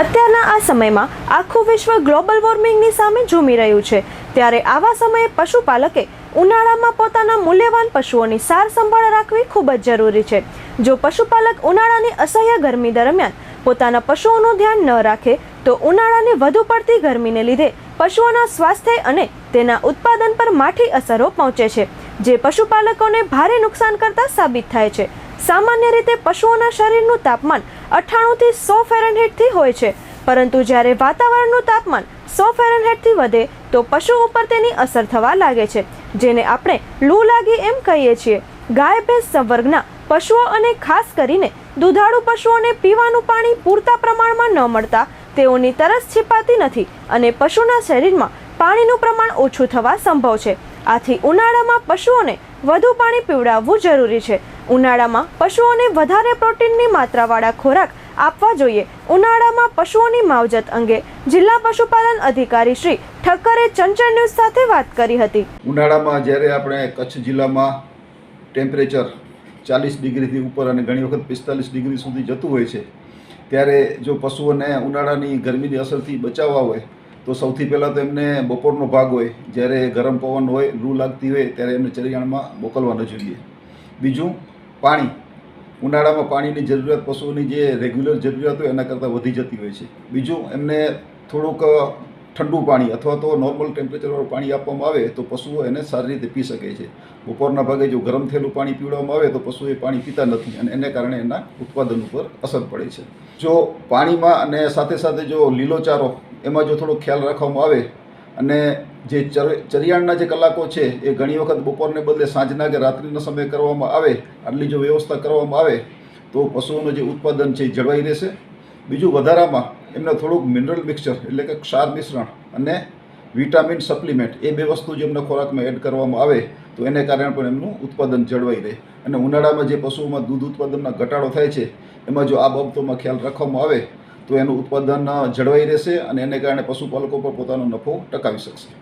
અત્યારના આ સમયમાં આખું વિશ્વ ગ્લોબલ વોર્મિંગની સામે ઝૂમી રહ્યું છે. ત્યારે આવા સમયે પશુપાલકે ઉનાળામાં પોતાના મૂલ્યવાન પશુઓની સાર સંભાળ રાખવી ખૂબ જ જરૂરી છે. જો પશુપાલક ઉનાળાની અસહ્ય ગરમી દરમિયાન પોતાના પશુઓનું ધ્યાન ન રાખે, તો ઉનાળાની વધુ પડતી ગરમીને લીધે પશુઓના સ્વાસ્થ્ય અને તેના ઉત્પાદન પર માઠી અસરો પહોંચે છે, જે પશુપાલકોને ભારે નુકસાન કરતા સાબિત થાય છે. સામાન્ય રીતે પશુઓના શરીરનું તાપમાન અઠ્ઠાણુંથી સો ફેરનહીટથી હોય છે. પરંતુ જ્યારે વાતાવરણનું તાપમાન સો ફેરનહીટથી વધે, તો પશુ ઉપર તેની અસર થવા લાગે છે, જેને આપણે લૂ લાગી એમ કહીએ છીએ. ગાય ભેંસ સંવર્ગના પશુઓ અને ખાસ કરીને દુધાળુ પશુઓને પીવાનું પાણી પૂરતા પ્રમાણમાં ન મળતા, તેઓની તરસ છીપાતી નથી અને પશુના શરીરમાં પાણીનું પ્રમાણ ઓછું થવા સંભવ છે. આથી ઉનાળામાં પશુઓને વધુ પાણી પીવડાવવું જરૂરી છે. ઉનાળામાં પશુઓને વધારે પ્રોટીનની માત્રાવાળા ખોરાક આપવા જોઈએ. ઉનાળામાં પશુઓની માવજત અંગે જિલ્લા પશુપાલન અધિકારી શ્રી ઠક્કરે ચંચળ ન્યૂઝ સાથે વાત કરી હતી. ઉનાળામાં જ્યારે આપણે કચ્છ જિલ્લામાં ટેમ્પરેચર ચાલીસ ડિગ્રીથી ઉપર અને ઘણી વખત પિસ્તાલીસ ડિગ્રી સુધી જતું હોય છે, ત્યારે જો પશુઓને ઉનાળાની ગરમીની અસરથી બચાવવા હોય તો સૌથી પહેલાં તો એમને બપોરનો ભાગ હોય, જ્યારે ગરમ પવન હોય, લૂ લાગતી હોય, ત્યારે એમને ચરિયાણમાં મોકલવાનો જોઈએ. બીજું, પાણી. ઉનાળામાં પાણીની જરૂરિયાત, પશુઓની જે રેગ્યુલર જરૂરિયાત હોય, એના કરતાં વધી જતી હોય છે. બીજું, એમને થોડુંક ઠંડુ પાણી અથવા તો નોર્મલ ટેમ્પરેચરવાળું પાણી આપવામાં આવે તો પશુઓ એને સારી રીતે પી શકે છે. બપોરના ભાગે જો ગરમ થયેલું પાણી પીવડાવવામાં આવે તો પશુ એ પાણી પીતા નથી અને એને કારણે એના ઉત્પાદન ઉપર અસર પડે છે. જો પાણીમાં અને સાથે સાથે જો લીલો ચારો એમાં જો થોડો ખ્યાલ રાખવામાં આવે અને જે ચર, ચરિયાણના જે કલાકો છે એ ઘણી વખત બપોરને બદલે સાંજના કે રાત્રિના સમયે કરવામાં આવે, આટલી જો વ્યવસ્થા કરવામાં આવે તો પશુઓનું જે ઉત્પાદન છે એ જળવાઈ રહેશે. બીજું વધારામાં એમને થોડુંક મિનરલ મિક્સચર એટલે કે ક્ષાર મિશ્રણ અને વિટામિન સપ્લિમેન્ટ એ બે વસ્તુ જે એમને ખોરાકમાં એડ કરવામાં આવે, તો એને કારણે પણ એમનું ઉત્પાદન જળવાઈ રહે. અને ઉનાળામાં જે પશુઓમાં દૂધ ઉત્પાદનમાં ઘટાડો થાય છે, એમાં જો આ બાબતોમાં ખ્યાલ રાખવામાં આવે, તો એનું ઉત્પાદન જળવાઈ રહેશે અને એને કારણે પશુપાલકો પર પોતાનો નફો ટકાવી શકશે.